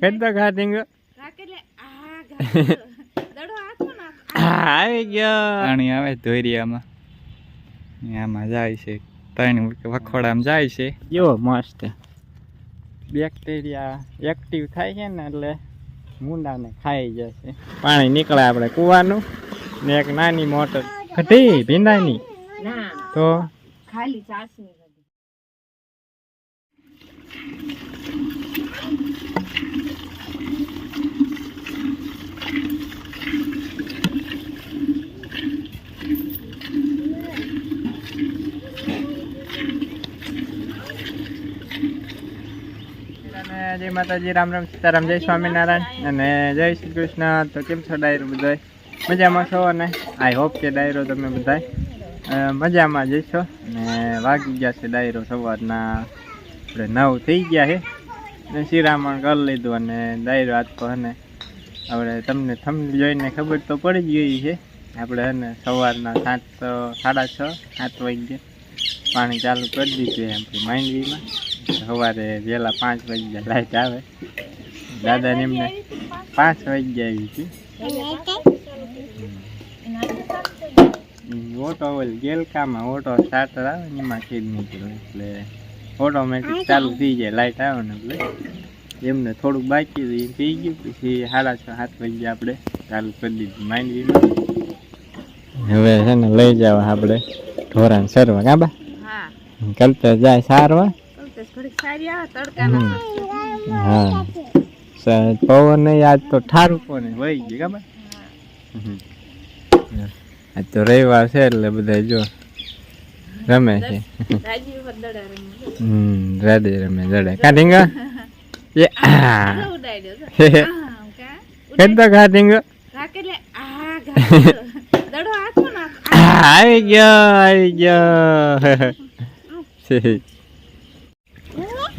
કઈ તો ખાટીંગ રાખેલે આ ઘા દડો હાથમાં આવી ગયો. પાણી આવે ધોરિયામાં. આમાં જાય છે. ત્રણ વખોડામાં જાય છે. કેવો મસ્ત. બેક્ટેરિયા એક્ટિવ થાય છે ને એટલે મુંડાને ખાઈ જશે. પાણી નીકળે આપણે કૂવાનું ને એક નાની મોટર. ઘટી ભીંડાની. તો? ખાલી ચાસણી બધી અને જય માતાજી, રામ રામ સીતારામ, જય સ્વામિનારાયણ અને જય શ્રી કૃષ્ણ. તો કેમ છો ડાયરો બધાય? મજામાં છો અને આઈ હોપ કે ડાયરો તમે બધાય? મજામાં જઈશો અને વાગી ગયા છે ડાયરો સવારના. આપણે નવ થઈ ગયા છે અને શિરામણ કરી લીધું અને ડાયરો આજ તો હને આપણે તમને થમ જોઈને ખબર તો પડી જ ગઈ છે. આપણે હે સવારના સાત, સાડા છ, સાત વાગ્યે પાણી ચાલુ કરી દીધું આપણી માંડવીમાં. સવારે વહેલા પાંચ વાગ્યા લાઈટ આવે દાદાને એમને પાંચ વાગ્યા આવી હતી હમ, ઓટો ઓલ ગેલકામાં ઓટો સ્ટાર્ટર આવે ને એમાં કીડ નીકળ્યું એટલે ઓટોમેટિક ચાલુ થઈ જાય લાઈટ આવે ને એટલે એમને થોડુંક બાકી હતું એ થઈ ગયું પછી સાડા છ સાત વાગ્યા આપણે ચાલુ કરી દીધું માંડવીમાં હવે છે ને લઈ જવા આપણે ઢોરાને સરવા કાબા હા કરતા જાય સારવા હા. પવન નહીં આજ તો ઠારું પણ વહી ગયું ખબર? આજ તો રવિવાર છે એટલે બધા જો રમે છે. રમી હમ રાધે રમે જડે એ કા? કેટલો કાઢીંગો રાખેલે ઘા આવી ગયો આવી ગયો.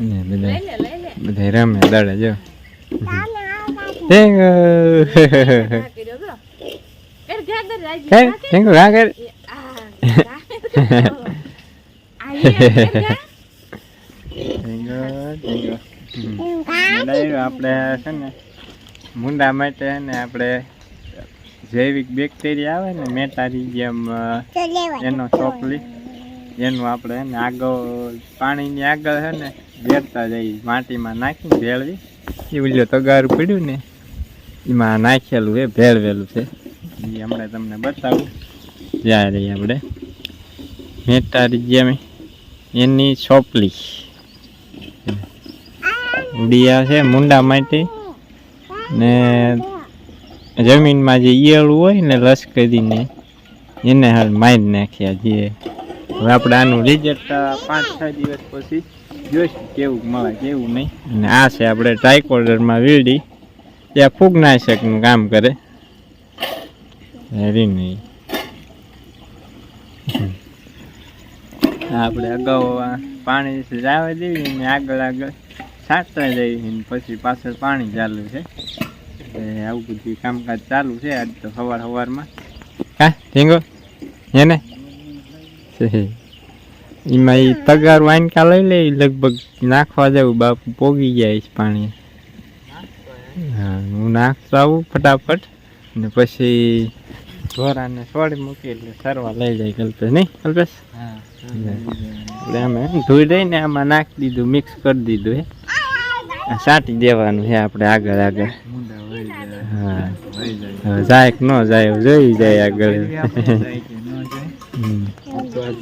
ને બધા બધા રમે દડે જો. ટેંગો. ઘા. ટેંગો કર ઘા ડાયરો આપણે છે ને મુંડા માટે છે ને આપણે જૈવિક બેક્ટેરિયા આવે ને મેટારી જેમ એનો ચોપલી એનું આપણે છે ને આગળ પાણીની આગળ છે ને વેરતા જઈ માટીમાં નાખીને ભેળવી. એ ઓલું તગારું પડ્યું ને, એમાં નાખેલું છે ભેળવેલું છે. એ હમણાં તમને બતાવું. જ્યારે આપણે. મેટારી જેમ એની ચોપલી ઉડિયા છે મુંડા માટે ને જમીનમાં જે ઈયળું હોય ને લશ્કરીને, એને હાલ મારી નાખ્યા જે હવે આપણે આનું રિઝલ્ટ પાંચ છ દિવસ પછી જોઈશું કેવું મળે કેવું નહીં. અને આ છે આપણે ટ્રાયકોડરમાં વીડી ત્યાં ફૂગનાશકનું કામ કરે. હેરી નહીં. આપણે અગાઉ પાણી જાવા દેવી ને આગળ આગળ સાચતા જઈએ ને પછી પાછળ પાણી ચાલુ છે. એ આવું બધું કામકાજ ચાલુ છે આજ તો સવાર સવારમાં. હા ઢીંગો એને એમાં એ તગાર વાનકા લઈ લે લગભગ નાખવા જવું બાપુ પોગી જાય છે પાણી. હા હું નાખતો આવું ફટાફટ ને પછી ઢોરાને છોડી મૂકી એટલે સરવા લઈ જાય કલ્પેશ નહીં કલ્પેશ? એટલે અમે ધોઈ દઈને આમાં નાખી દીધું મિક્સ કરી દીધું હે. આ સાટી દેવાનું છે આપણે આગળ આગળ. હા. જાય. કે ન જાય જોઈ જાય આગળ. હમ.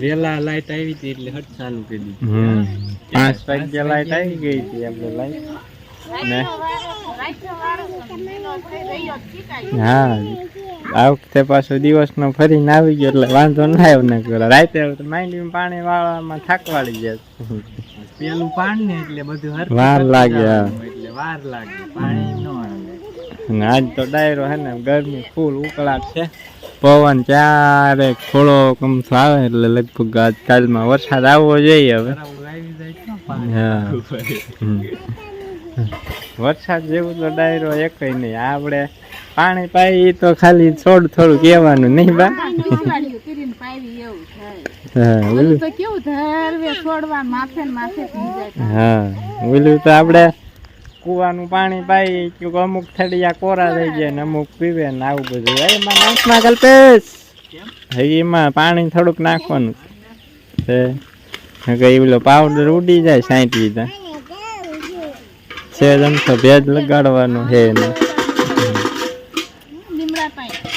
વેલા લાઈટ આવી હતી એટલે હટ ચાલુ કરી દીધી. પાંચ વાગ્યા લાઈટ આવી ગઈ હતી આપણે લાઈટ હા. આ વખતે પાછો દિવસનો ફરીને આવી ગયો એટલે વાંધો ના આવ્યો ને પેલા રાતે તો માંડીમાં પાણી વાળવામાં થાકવાળી ગયા પેલું પાણી ને એટલે બધું વાર લાગે, એટલે વાર લાગે. પાણી ન આવે. આજ તો ડાયરો હે ને ગરમી ફૂલ ઉકળાટ છે. પવન ક્યારે થોડો કમથો આવે એટલે લગભગ આજકાલમાં વરસાદ આવવો જોઈએ હવે. વરસાદ જેવું તો ડાયરો એકય નહીં. આપણે પાણી પાઈ તો ખાલી થોડું થોડું કહેવાનું નહીં બા. હા ઓલું તો આપણે કુવાનું પાણી પાઈ કે અમુક થડિયા કોરા થઈ જાય ને અમુક પીવે ને આવું બધું. એ નાખમાં કલ્પેશ. એમાં પાણી થોડુંક નાખવાનું છે. પેલો પાવડર ઉડી જાય સાઈઠ લીધા છે તો ભેજ લગાડવાનું છે ને.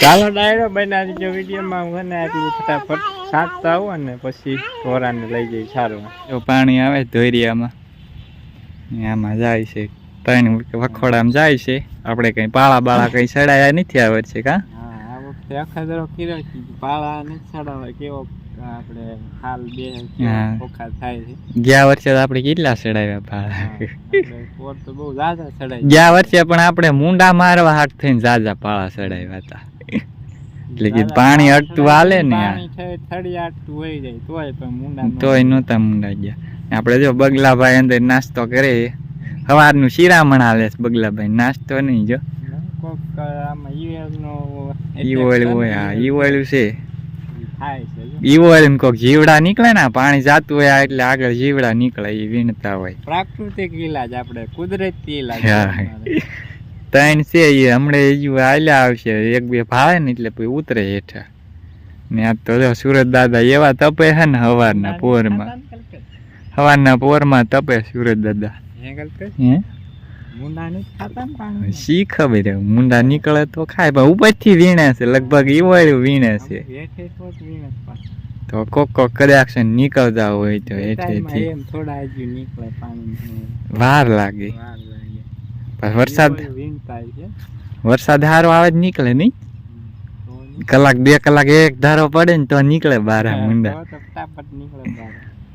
ચાલો ડાયરો બનાવી જો વિડીયોમાં. હું ને આટલું ફટાફટ સાચતા આવું ને પછી કોરાને લઈ જઈ સારું જો પાણી આવે ધોરિયામાં આમાં જાય છે. ત્રણ વખોડામાં જાય છે. આપણે કઈ પાળા બાળા કઈ સડાયા નથી આ વર્ષે કા? અખાદરો કર્યો પાળા નથી કેવો આપણે હાલ બે ઓખા થાય છે. ગયા વર્ષે આપણે કેટલા ચડાવ્યા પાળા? પોર તો બહુ ઝાઝા ચડાય ગયા વર્ષે પણ આપણે મુંડા મારવા હાટ થઈને ઝાઝા પાળા ચડાવ્યા હતા. એટલે કે પાણી અટતું હાલે નો તોય નહોતા મુંડા ગયા. આપણે જો બગલા ભાઈ અંદર નાસ્તો કરે સવારનું શિરામણ હાલે છે બગલાભાઈ નાસ્તો નહીં જો. નો જીવડા નીકળે ને પાણી જાતું હોય એટલે આગળ જીવડા નીકળે એ વીણતા હોય. પ્રાકૃતિક આપણે કુદરતી ત્રણ છે એ હમણાં હજુ હાલ્યા આવશે એક બે ભાવે ને એટલે પછી ઉતરે હેઠા. ને આ તો સુરત દાદા એવા તપે છે ને હવારના પોરમાં. હવારના પોરમાં તપે સુરત દાદા. શી ખબર મુંડા નીકળે તો ખાય પણ ઉપરથી વીણે છે લગભગ ઈવોળું વીણે છે. તો કોક કોક કદાચ નીકળતા હોય તો વાર લાગે. વરસાદ વરસાદ હારો આવે જ નીકળે નહીં? કલાક બે કલાક એક ધારો પડે ને તો નીકળે બારા મુંડા.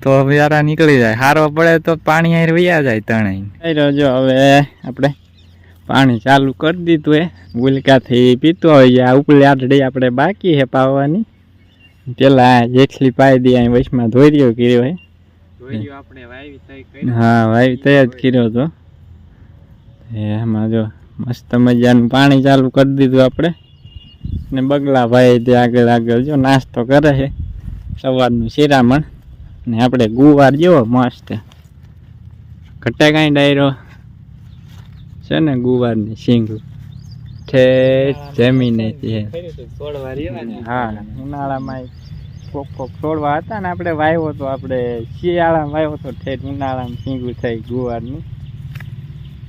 તો ફટાફટ નીકળે જાય. હારો પડે તો પાણી હારે વયા જાય તણાઈ રહ્યો જો હવે આપણે પાણી ચાલુ કરી દીધું એ ગુલકાથી પીતું હોય આ ઉપલી આટડી આપણે બાકી છે પાવાની. પેલા જેટલી પાઈ દે અહીં વચમાં ધોર્યો કર્યો હે. હા વાવી હા ભાઈ તૈયાર જ કર્યો હતો. એમાં જો મસ્ત મજાનું પાણી ચાલુ કરી દીધું આપણે. ને બગલા ભાઈ તે આગળ આગળ જો નાસ્તો કરે છે સવારનું શિરામણ. ને આપણે ગુવાર જેવો મસ્ત. ઘટા કાંઈ ડાયરો. છે ને ગુવારની સિંગ ઠેઠ જમીને છે. હા ઉનાળામાં કોક કોક છોડવા હતા ને આપણે વાવ્યો તો આપણે શિયાળામાં વાવ્યો તો ઠેઠ ઉનાળામાં સિંગું થઈ ગુવારની.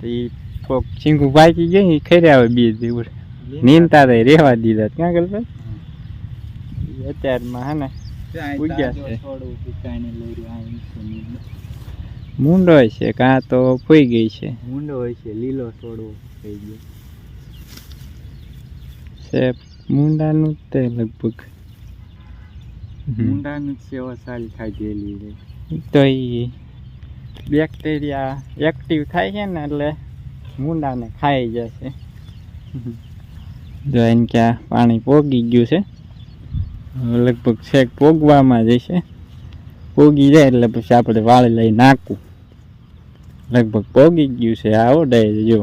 તો એ કોક સિંગું પાકી ગઈ એ ખરી આવે બીજ દીવડે નીંદતા રહી રેવા દીધા. ક્યાં ભાઈ અત્યારમાં હે ને. મૂંડો છે કાં તો ફૂઈ ગઈ છે. મુંડો હોય છે લીલો થોડો થઈ ગયો. છે મૂંડાનું તે લગભગ. મૂંડાનું સેવા સારી ખાધેલી ગયેલી તો એ બેક્ટેરિયા એક્ટિવ થાય છે ને એટલે મૂંડાને ખાઈ જશે. જો એને ક્યાં પાણી પોગી ગયું છે. લગભગ છેક પોગવામાં જશે પોગી જાય એટલે પછી આપણે વાળી લઈ નાખવું લગભગ પોગી ગયું છે આવો ડાય જો.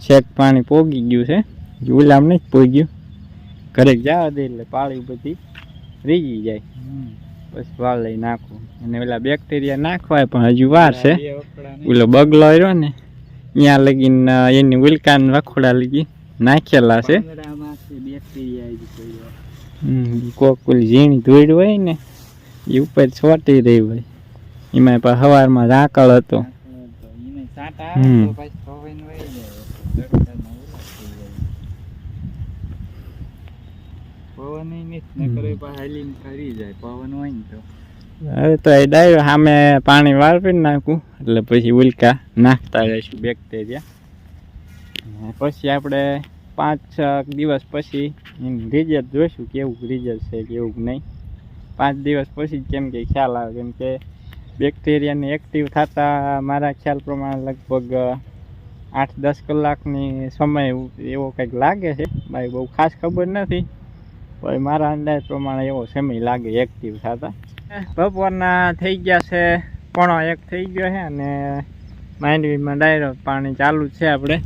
છેક પાણી પોગી ગયું છે. ગુલામ નહીં પોગ્યું ઘરે જવા દે એટલે પાળી બધી રીગી જાય. પછી વાળ લઈ નાખવું અને પેલા બેક્ટેરિયા નાખવાય પણ હજુ વાર છે. ઓલો બગલો રહ્યો ને ત્યાં લગીને એની ઉલકાન રખોડા લગી નાખેલા છે. કોક ઓલી ઝીણી ધૂળ હોય ને એ ઉપર છોટી રહી હોય એમાં પણ સવારમાં ઝાકળ હતો. હવે તો એ ડાયો સામે પાણી વાળવી નાખું, એટલે પછી ઉલ્કા નાખતા રહીશું બેક્ટેરિયા અને પછી આપણે પાંચ, છ દિવસ પછી એનું રિઝલ્ટ જોઈશું કેવું રિઝલ્ટ છે કેવું નહીં. પાંચ દિવસ પછી કેમ કે ખ્યાલ આવે. કેમ કે બેક્ટેરિયાને એક્ટિવ થતા મારા ખ્યાલ પ્રમાણે લગભગ આઠ, દસ કલાકની સમય એવો કંઈક લાગે છે. ભાઈ, બહુ ખાસ ખબર નથી, પણ મારા અંદાજ પ્રમાણે એવો સમય લાગે એક્ટિવ થતા. બપોરના થઈ ગયા છે, પોણો એક થઈ ગયો છે અને માંડવીમાં ડાયરો પાણી ચાલુ છે આપણે.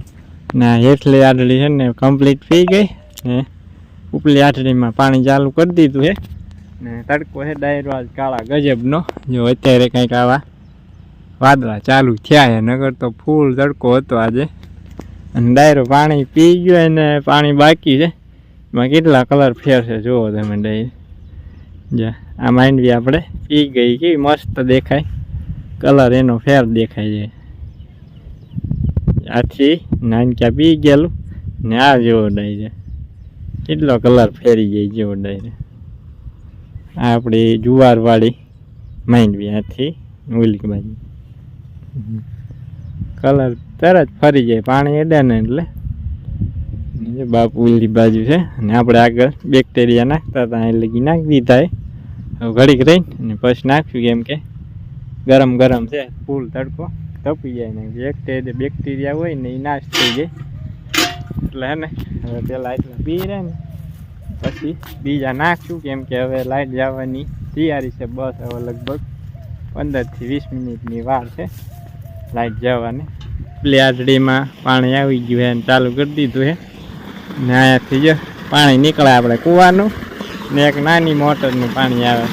ના, હેઠલી આટલી છે ને કમ્પ્લીટ થઈ ગઈ. ને ઉપલી આટલીમાં પાણી ચાલુ કરી દીધું છે. ને તડકો છે ડાયરો આજ કાળા ગજબનો. જો અત્યારે કંઈક આવા વાદળા ચાલુ થયા છે. નગર તો ફૂલ તડકો હતો આજે. અને ડાયરો પાણી પી ગયો અને પાણી બાકી છે. એમાં કેટલા કલર ફેર છે જુઓ તમે ડાયરી. જા, આ માંડવી આપણે પી ગઈ. કેવી મસ્ત દેખાય. કલર એનો ફેર દેખાય છે. આથી નાનક્યા પી ગયેલું ને આ જેવો ડાય છે. કેટલો કલર ફેરી જાય જેવો ડાય છે. આ આપણી જુવારવાળી માંડવી આથી ઓલી બાજુ. કલર તરત ફરી જાય, પાણી એડે ને એટલે. બાપ ઓલી બાજુ છે અને આપણે આગળ બેક્ટેરિયા નાખતા હતા એટલે કે નાખી દીધા હવે ઘડીક રહી અને પછી નાખ્યું કેમ કે ગરમ ગરમ છે, ફૂલ તડકો. તપી જાય ને બેક્ટેરિયા બેક્ટેરિયા હોય ને એ નાશ થઈ જાય. એટલે હે ને, હવે પેલા એટલા પી રહે ને, પછી બીજા નાખશું કેમ કે હવે લાઈટ જવાની તૈયારી છે બસ હવે લગભગ પંદરથી વીસ મિનિટની વાર છે લાઈટ જવાની. પેલી આટડીમાં પાણી આવી ગયું છે ચાલુ કરી દીધું છે ને અહીંયાથી જો પાણી નીકળે આપણે કૂવાનું ને એક નાની મોટરનું પાણી આવે.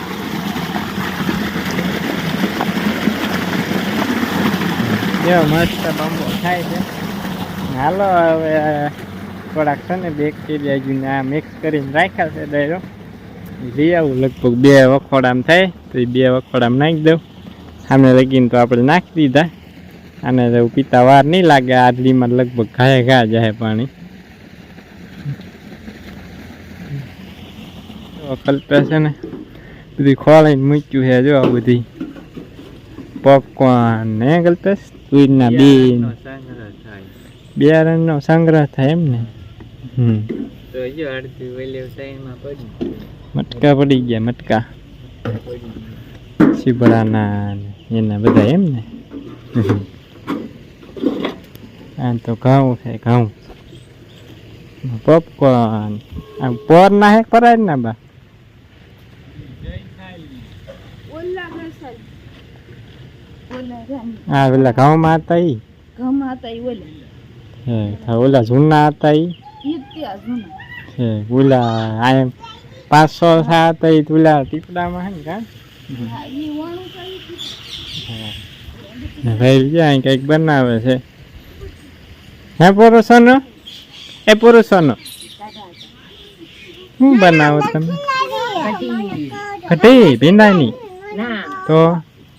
જો, મસ્ત બંબો થાય છે. હાલો હવે, થોડાક છે ને બેક્ટેરિયા જઈને આ મિક્સ કરીને રાખ્યા છે ડાયરો લઈ આવું લગભગ બે વખોડામ થાય, તો એ બે વખોડામ નાખી દઉં. સામે લગીને તો આપણે નાખી દીધા. અને તો પીતા વાર નહીં લાગે આટલીમાં લગભગ ઘાએ ઘા જાય પાણી. કલ્પે છે ને, બધી ખોળીને મૂક્યું છે, જો આ બધી પોપકોર્ન ને, કલ્પેશ? તુરના બીન બિયારણનો સંગ્રહ થાય એમ ને? હમ. મટકા પડી ગયા મટકા. શીબડાના એના બધા એમ ને? આ તો ઘઉં છે ઘઉં. પોપકોર્ન આમ પોર ના હે પરાય ના બા ઓલા હસલ ઓલા રાની આ પેલા ઘઉંમાં હતા ઈ ઘમાં હતા ઈ ઓલા હે હા, ઓલા જૂના હતા ઈ ઈ ત્યાં જૂના છે ઓલા આ પાંચસો સા હતા ઈ ઓલા ટીપડામાં હે ને કા હા ઈ વાણું કરી ને ભાઈ જ્યાં કંઈક બનાવે છે હે પુરુષોનો એ પુરુષોનો શું બનાવો તમે કઢી ભીંડાની ના તો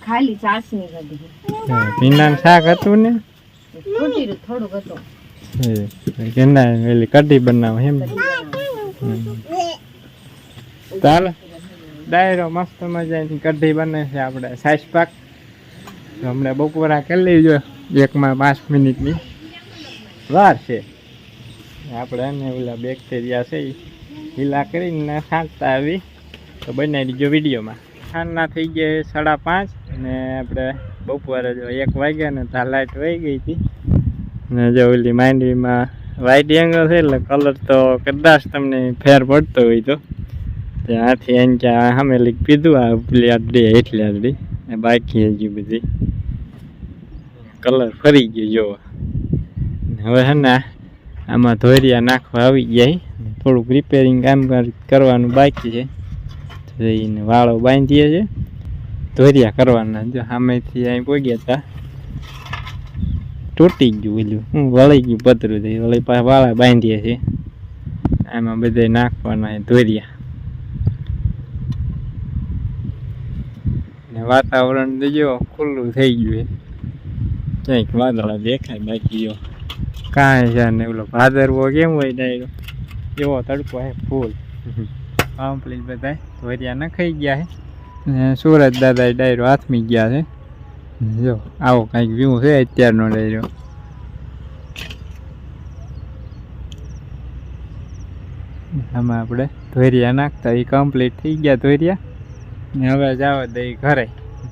ખાલી ચાસણી કરી હે, ભીંડાનું શાક હતું ને? ખોટી થોડુંક હતું. ભીંડા પેલી કઢી બનાવો એમ. ચાલો ડાયરો મસ્ત મજાની કઢી બને છે આપણે સાસ પાક. હમણાં બપોરા કરી લેજો એકમાં પાંચ મિનિટની. વાર છે. આપણે એને ઓલા બેક્ટેરિયા છે એ ઢીલા કરીને સાંટતા આવી. તો બનાવી દીજો વિડીયોમાં. સાંજના થઈ ગયા સાડા પાંચ. અને આપણે બપોરે જો એક વાગ્યા ને ત્યાં લાઇટ વહી ગઈ હતી. ને જો ઓલી માંડવીમાં વાઇટ એંગલ છે એટલે કલર તો કદાચ તમને ફેર પડતો હોય તો. ત્યાંથી એમ ક્યાં સામે લીક પીધું, આ ઉપલી આટલી એટલી આટલી ને બાકી હજી બધી કલર ફરી ગયો જોવા. ને હવે હે ને આમાં ધોરિયા નાખવા આવી ગયા થોડુંક રિપેરિંગ કામ કર- કરવાનું બાકી છે. એને વાળો બાંધીએ છે. ધોરિયા કરવાના. જો સામેથી અહીં પોગ્યા હતા તૂટી ગયું ઓલું. હું વળી ગયું પતરું થઈ. વળી પાછા વાળા બાંધીએ છીએ આમાં બધે નાખવાના છે ને વાતાવરણ જો ખુલ્લું થઈ ગયું છે. ક્યાંક વાદળા દેખાય બાકી જો. કાંઈ છે ને ઓલો ભાદરવો કેમ હોય ડાયરો એવો તડકો હે ફૂલ. કમ્પ્લીટ બધા ધોરિયા નખાઈ ગયા છે. ને સુરજ દાદા ડાયરો હાથમી ગયા છે. જો, આવો કંઈક વ્યૂ છે અત્યારનો ડાયરો. આમાં આપણે ધોરિયા નાખતા એ કમ્પ્લીટ થઈ ગયા ધોરિયા. ને હવે જાવ દઈ ઘરે.